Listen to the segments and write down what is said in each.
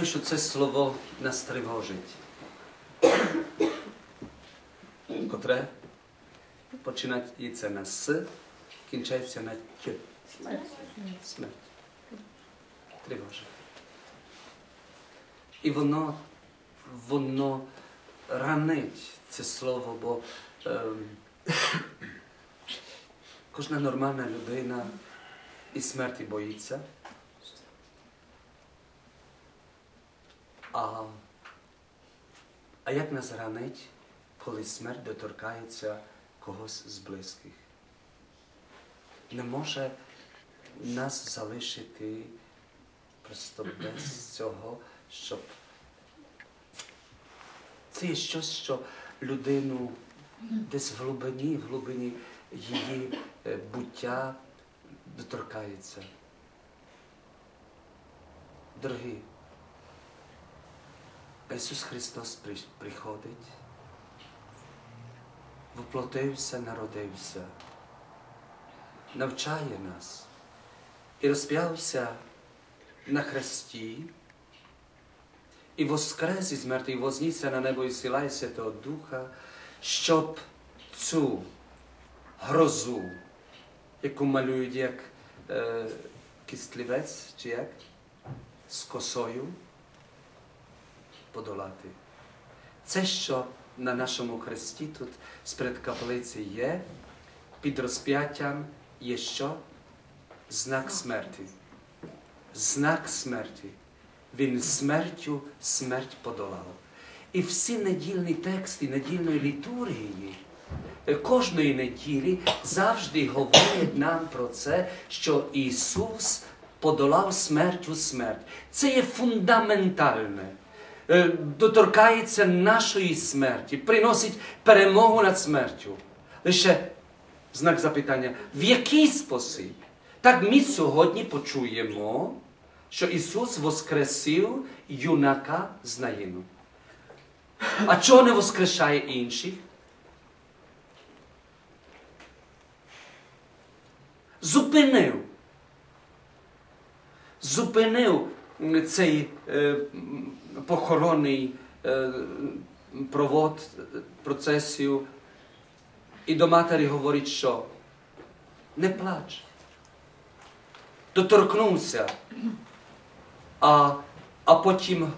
Думаю, що це слово нас тривожить. Котре починається на С, кінчається на Т. Смерть. Тривожить. І воно, воно ранить це слово, бо ем, кожна нормальна людина і смерті боїться. А, а як нас ранить, коли смерть доторкається когось з близьких? Не може нас залишити просто без цього, щоб це є щось, що людину десь в глибині, в глибині її е, буття доторкається. Дорогі, Ісус Христос приходить, воплотився, народився, навчає нас. І розп'явся на хресті, і воскрес із мертвих, вознісся на небо і силає Святого Духа, щоб цю грозу, яку малюють як е, кістлівець, чи як, з косою, подолати. Це, що на нашому хресті тут сперед каплиці є, під розп'яттям є що? Знак смерті. Знак смерті. Він смертю смерть подолав. І всі недільні тексти недільної літургії е, кожної неділі завжди говорять нам про це, що Ісус подолав смертю смерть. Це є фундаментальне. Е, Доторкається нашої смерті, приносить перемогу над смертю. Лише знак запитання, в який спосіб? Так ми сьогодні почуємо, що Ісус воскресив юнака з Наїну. А чого не воскрешає інших? Зупинив. Зупинив цей е, похоронний е, провод, процесію. І до матері говорить, що не плач. Доторкнувся. А, а потім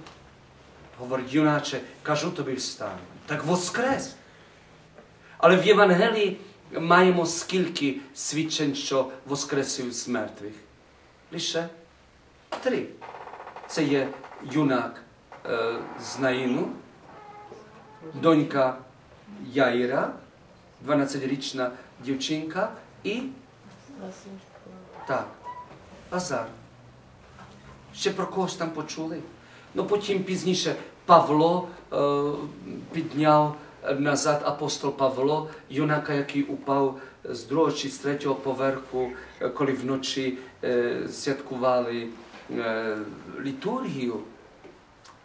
говорить, юначе, кажу тобі встань. Так воскрес. Але в Євангелії маємо скільки свідчень, що воскресив з мертвих? Лише три. Це є юнак е, з донька Яїра, 12-річна дівчинка і так, Лазар. Ще про когось там почули. Ну потім пізніше Павло е, підняв назад апостол Павло, юнака, який упав з другого чи з третього поверху, е, коли вночі святкували літургію,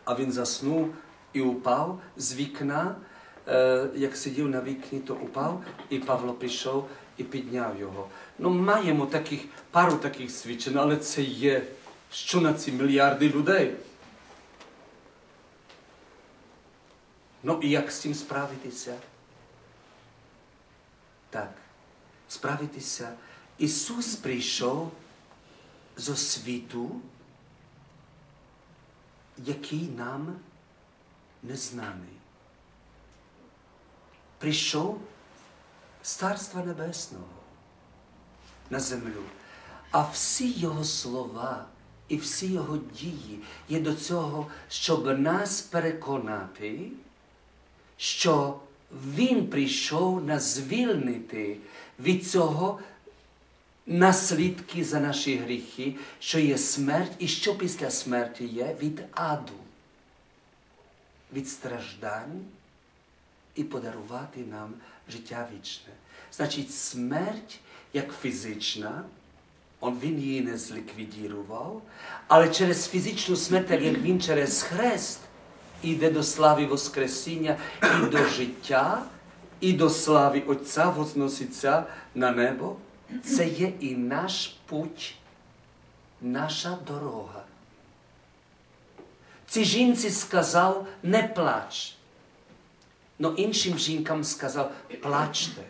а він заснув і упав з вікна. Е, як сидів на вікні, то упав, і Павло прийшов і підняв його. Ну, маємо таких, пару таких свідчень, але це є що на ці мільярди людей. Ну і як з цим справитися? Так, справитися. Ісус прийшов з освіту, який нам незнаний. Прийшов з Царства Небесного на землю. А всі його слова і всі його дії є до цього, щоб нас переконати, що Він прийшов нас звільнити від цього наслідки за наші гріхи, що є смерть, і що після смерті є від аду, від страждань і подарувати нам життя вічне. Значить, смерть як фізична, він її не зліквідірував, але через фізичну смерть, як він через хрест іде до слави Воскресіння і до життя, і до слави Отця возноситься на небо, це є і наш путь, наша дорога. цій жінці сказав не плач. Но іншим жінкам сказав плачте.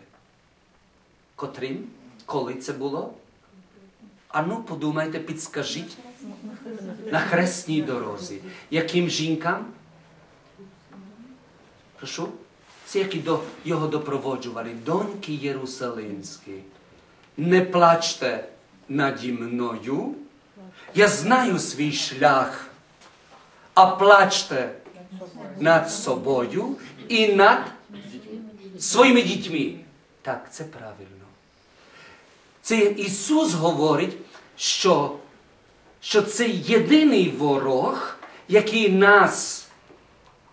Котрим? Коли це було? Ану, подумайте, підскажіть на хресній дорозі. Яким жінкам? Прошу? Ці, які його допроводжували, доньки Єрусалимські. Не плачте наді мною. Я знаю свій шлях, а плачте над собою і над своїми дітьми. Так, це правильно. Це Ісус говорить, що, що це єдиний ворог, який нас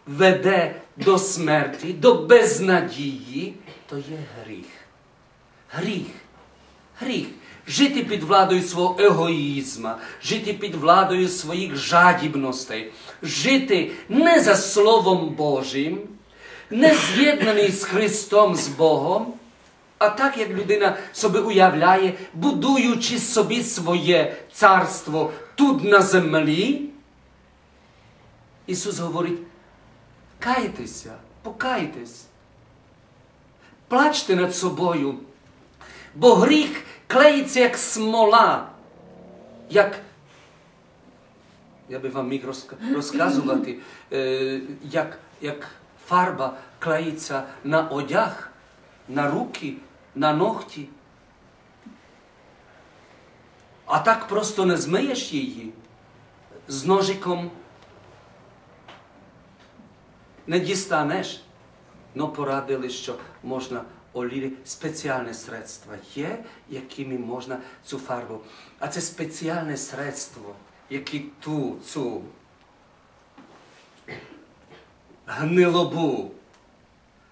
веде до смерті, до безнадії, то є гріх. Гріх. Гріх. Жити під владою свого егоїзма, жити під владою своїх жадібностей, жити не за Словом Божим, не з'єднаний з Христом, з Богом, а так, як людина собі уявляє, будуючи собі своє царство тут на землі, Ісус говорить, кайтеся, покайтесь, плачте над собою, бо гріх клеїться як смола, як я би вам міг розказувати, е, як, як фарба клеїться на одяг, на руки, на ногті. А так просто не змиєш її з ножиком не дістанеш. Ну, порадили, що можна олії, спеціальне средство є, якими можна цю фарбу. А це спеціальне средство, яке ту, цю гнилобу,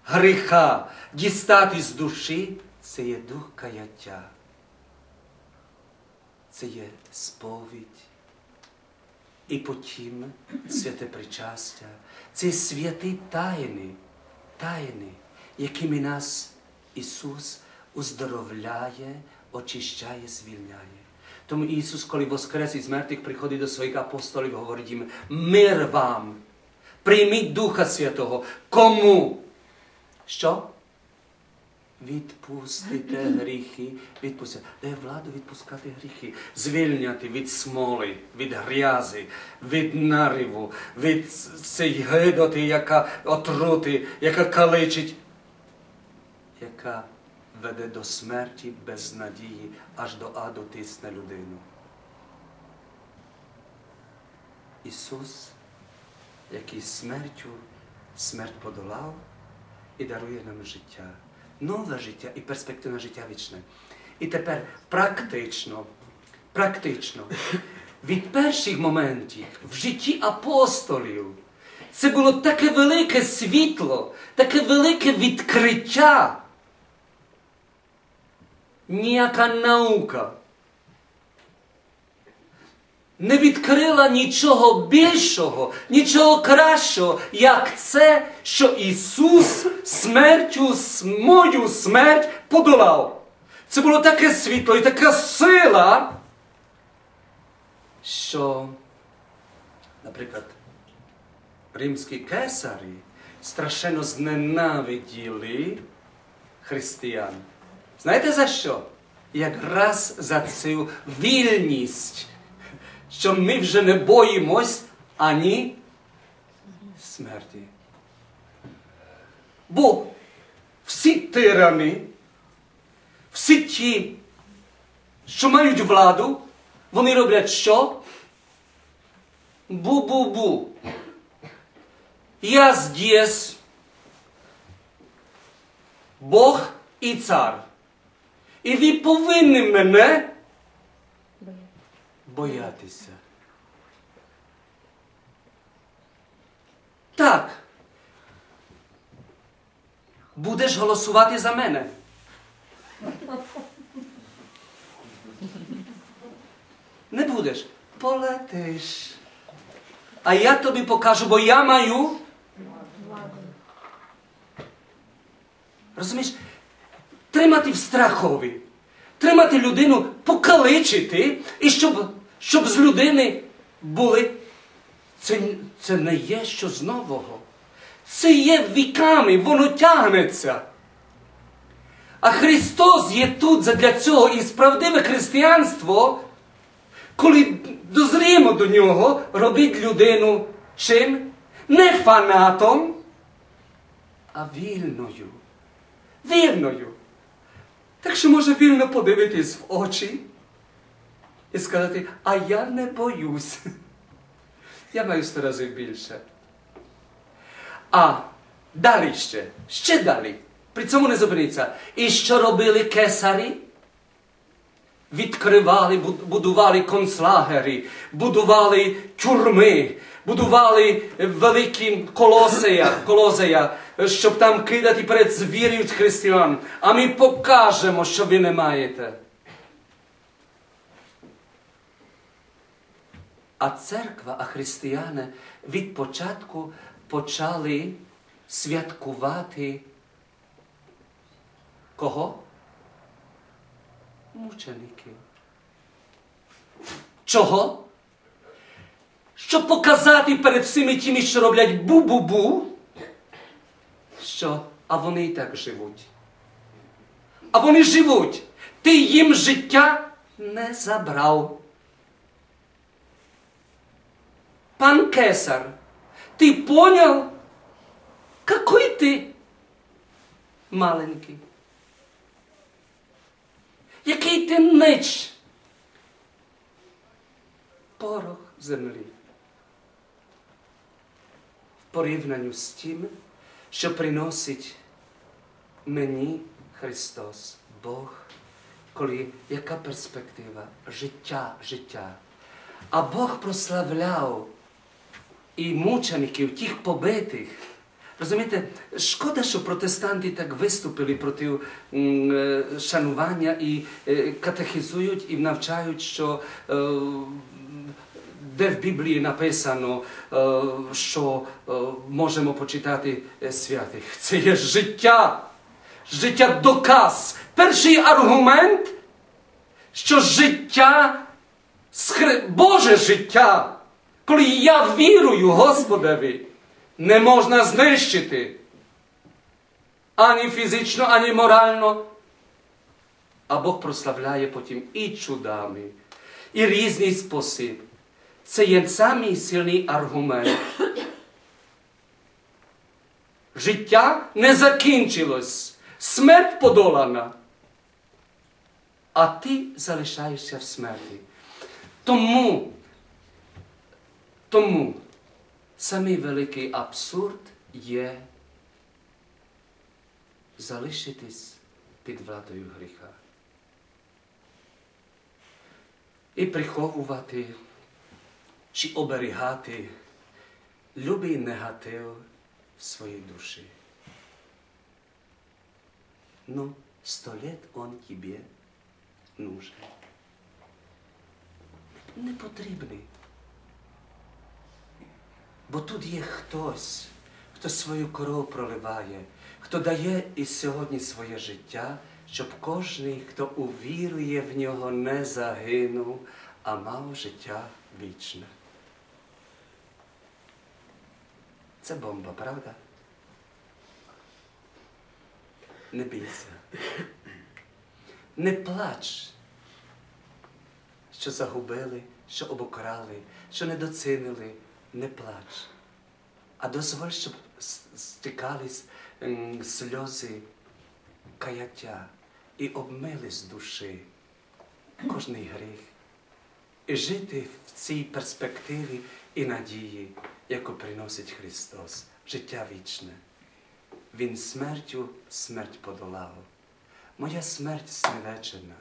гріха дістати з душі, це є дух каяття. Це є сповідь. І потім святе причастя. Це святі тайни, тайни, якими нас Ісус уздоровляє, очищає, звільняє. Тому Ісус, коли воскрес із мертвих, приходить до своїх апостолів, говорить їм, мир вам, прийміть Духа Святого. Кому? Що? Відпустите гріхи, відпустите. Де владу відпускати гріхи? Звільняти від смоли, від грязи, від нариву, від цієї гидоти, яка отрути, яка каличить, яка веде до смерті без надії, аж до аду тисне людину. Ісус, який смертю смерть подолав і дарує нам життя нове життя і перспективне життя вічне. І тепер практично, практично, від перших моментів в житті апостолів це було таке велике світло, таке велике відкриття. Ніяка наука не відкрила нічого більшого, нічого кращого, як це, що Ісус смертю, мою смерть подолав. Це було таке світло і така сила, що, наприклад, римські кесарі страшенно зненавиділи християн. Знаєте за що? Якраз за цю вільність що ми вже не боїмось ані смерті. Бо всі тирани, всі ті, що мають владу, вони роблять що? Бу-бу-бу. Я здесь Бог і цар. І ви повинні мене боятися. Так. Будеш голосувати за мене. Не будеш. Полетиш. А я тобі покажу, бо я маю. Розумієш? Тримати в страхові. Тримати людину, покаличити, і щоб, щоб з людини були Це, це не є щось нового. Це є віками, воно тягнеться. А Христос є тут задля цього і справдиве християнство, коли дозріємо до нього, робить людину чим? Не фанатом, а вільною. Вільною. Так що може вільно подивитись в очі і сказати, а я не боюсь. Я маю сто разів більше. А далі ще, ще далі. При цьому не зупиниться. І що робили кесарі? Відкривали, будували концлагери, будували тюрми, будували великі колосея, колозея, щоб там кидати перед звір'ють християн. А ми покажемо, що ви не маєте. А церква, а християни від початку почали святкувати кого? Мучеників. Чого? Щоб показати перед всіми тими, що роблять бу-бу-бу, що а вони і так живуть. А вони живуть. Ти їм життя не забрав. Пан Кесар, ты понял, какой ты маленький? Який ти нич? Порох землі. В порівнянні з тим, що приносить мені Христос, Бог, коли яка перспектива? Життя, життя. А Бог прославляв і мучеників, тих побитих. Розумієте, шкода, що протестанти так виступили проти е, шанування і е, катехізують і навчають, що е, де в Біблії написано, е, що е, можемо почитати е, святих. Це є життя. Життя доказ. Перший аргумент, що життя Боже життя, коли я вірую Господеві, не можна знищити ані фізично, ані морально. А Бог прославляє потім і чудами, і різний спосіб. Це є самий сильний аргумент. Життя не закінчилось, смерть подолана, а ти залишаєшся в смерті. Тому, тому самий великий абсурд є залишитись під владою гріха. І приховувати чи оберігати любий негатив в своїй душі. Ну, сто лет он тебе нужен не потрібний. Бо тут є хтось, хто свою кров проливає, хто дає і сьогодні своє життя, щоб кожний, хто увірує в нього, не загинув, а мав життя вічне. Це бомба, правда? Не бійся. Не плач що загубили, що обокрали, що недоцінили, не плач. А дозволь, щоб стикались сльози каяття і обмили з душі кожний гріх. І жити в цій перспективі і надії, яку приносить Христос, життя вічне. Він смертю смерть подолав. Моя смерть зневечена.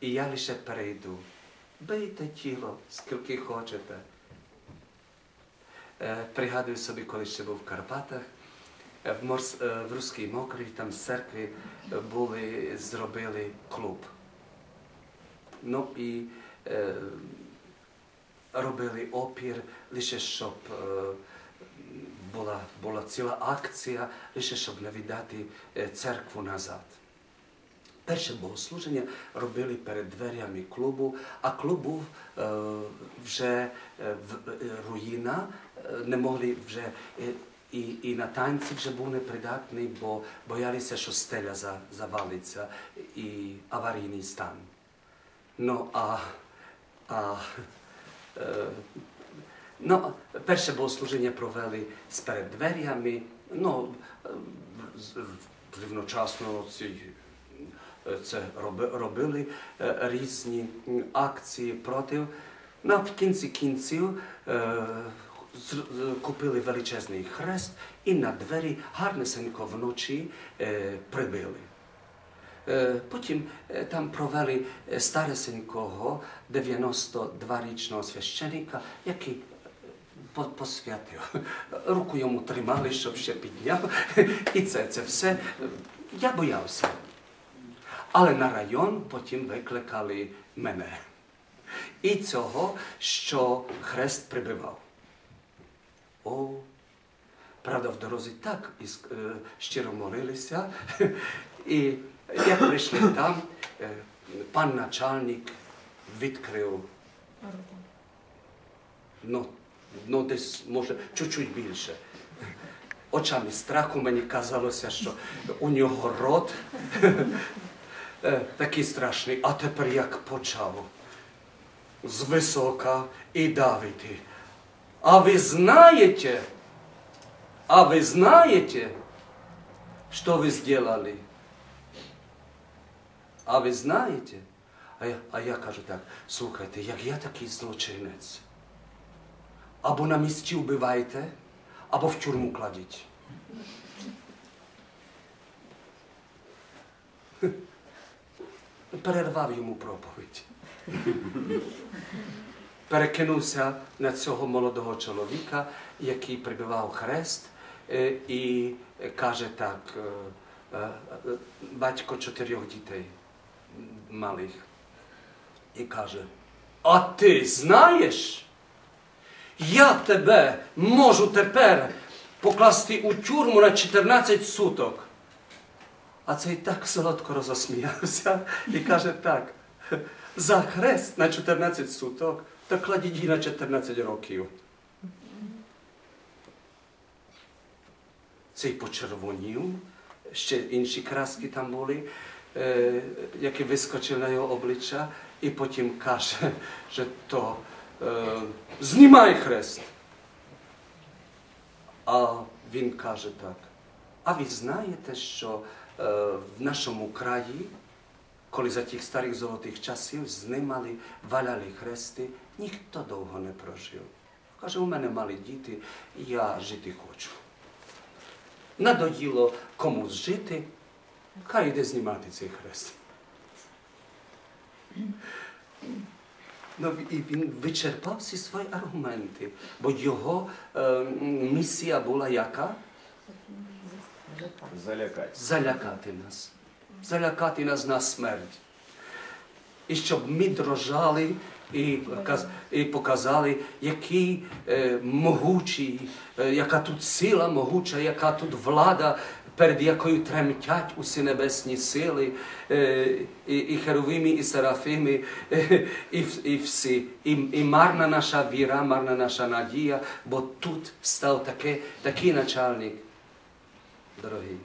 І я лише перейду. Бийте тіло, скільки хочете. Е, пригадую собі, коли ще був в Карпатах, е, в, Морс, е, в Руській Мокрій, там з церкви були, зробили клуб. Ну і робили опір, лише щоб е, була, була ціла акція, лише щоб не віддати е, церкву назад. Перше богослуження робили перед дверями клубу, а клуб був е, вже в руїна, не могли вже і, і на танці вже був непридатний, бо боялися, що стеля за, завалиться і аварійний стан. Ну, а, а ну, перше богослуження провели сперед дверями, ну, е, з- рівночасно ці, е, це роби- робили е, різні акції проти. Ну, в кінці кінців е, з- з- купили величезний хрест і на двері гарнесенько вночі е, прибили. Потім там провели старесенького 92-річного священика, який посвятив. Руку йому тримали, щоб ще підняв. І це, це все. Я боявся. Але на район потім викликали мене. І цього, що хрест прибивав. О, правда, в дорозі так щиро молилися. І як прийшли там, е, пан начальник відкрив ну, ну десь може чуть-чуть більше. Очами страху мені казалося, що у нього рот е, такий страшний, а тепер як почав звисока і давити. А ви знаєте, а ви знаєте, що ви сделали? А ви знаєте? А я, а я кажу так, слухайте, як я такий злочинець, або на місці вбивайте, або в тюрму кладіть. Перервав йому проповідь. Перекинувся на цього молодого чоловіка, який прибивав хрест, е, і каже так, е, е, батько чотирьох дітей малих. І каже, а ти знаєш? Я тебе можу тепер покласти у тюрму на 14 суток. А цей так солодко розосміявся і каже так, за хрест на 14 суток, то кладіть її на 14 років. Цей почервонів, ще інші краски там були, які вискочили на його обличчя, і потім каже, що е, знімай хрест. А він каже так. А ви знаєте, що в нашому краї, коли за тих старих золотих часів знімали, валяли хрести, ніхто довго не прожив. Каже, у мене малі діти, я жити хочу. Надоїло комусь жити, хай йде знімати цей хрест. Ну, і він вичерпав всі свої аргументи, бо його е, місія була яка? Залякати. залякати нас, залякати нас на смерть. І щоб ми дрожали і, і показали, який е, могучий, е, яка тут сила могуча, яка тут влада, перед якою тремтять усі небесні сили, е, і, і херовими, і серафими, е, і, і всі. І, і марна наша віра, марна наша надія, бо тут став таке, такий начальник, дорогий.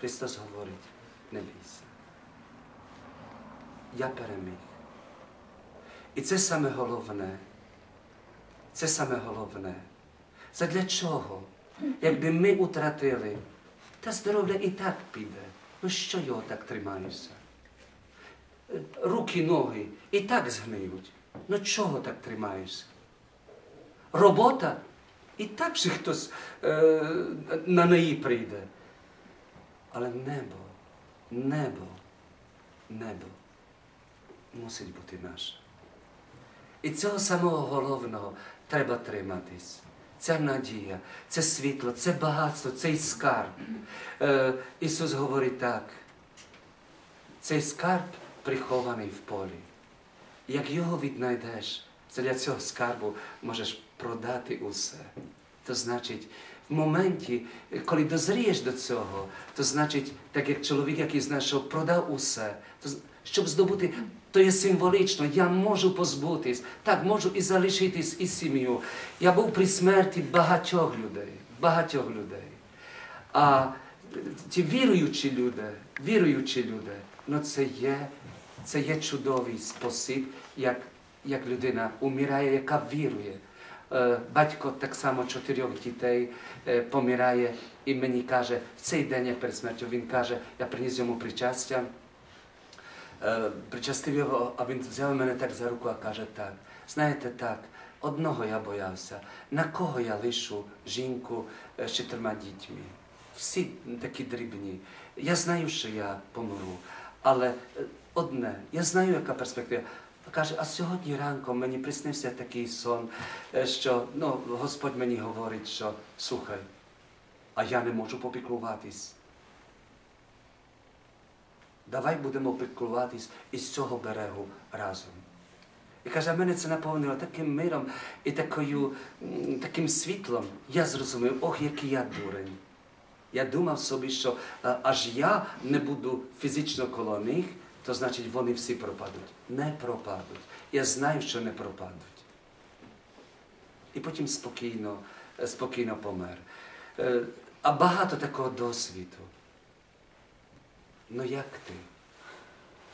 Христос говорить, не бійся. Я переміг. І це саме головне. Це саме головне. Це для чого? Якби ми утратили, та здоров'я і так піде. Ну що його так тримаєшся? Е, Руки, ноги і так згниють. Ну чого так тримаєшся? Робота і так же хтось е, на неї прийде. Але небо, небо, небо мусить бути наше. І цього самого головного треба триматись. Ця надія, це світло, це багатство, цей скарб. Е, Ісус говорить так. Цей скарб прихований в полі. Як його віднайдеш, це для цього скарбу можеш продати усе. то значить, в моменті, коли дозрієш до цього, то значить, так як чоловік, який знайшов, продав усе, то, щоб здобути, то є символічно, я можу позбутись, так, можу і залишитись із сім'ю. Я був при смерті багатьох людей, багатьох людей. А ті віруючі люди, віруючі люди, ну це є, це є чудовий спосіб, як, як людина умирає, яка вірує. Е, Батько так само чотирьох дітей е, помирає і мені каже, в цей день, як перед смертю, він каже, я приніс йому причастя, е, причастив його, а він взяв мене так за руку, а каже так. Знаєте так, одного я боявся, на кого я лишу жінку е, з чотирма дітьми. Всі такі дрібні. Я знаю, що я помру, але е, одне, я знаю, яка перспектива. Каже, а сьогодні ранком мені приснився такий сон, що ну, Господь мені говорить, що слухай, а я не можу попіклуватись. Давай будемо піклуватись із цього берегу разом. І каже, мене це наповнило таким миром і такою, таким світлом. Я зрозумів, ох, який я дурень. Я думав собі, що е, аж я не буду фізично коло них, то значить вони всі пропадуть. Не пропадуть. Я знаю, що не пропадуть. І потім спокійно, е, спокійно помер. Е, А багато такого досвіду. Ну як ти?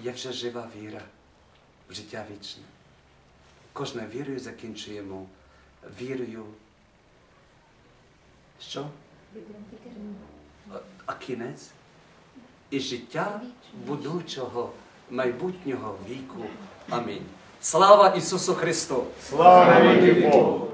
Є вже жива віра в життя вічне. Кожне вірою закінчуємо. Вірою. Що? А- кінець? І життя будучого майбутнього віку. Амінь. Слава Ісусу Христу! Слава навіки Богу!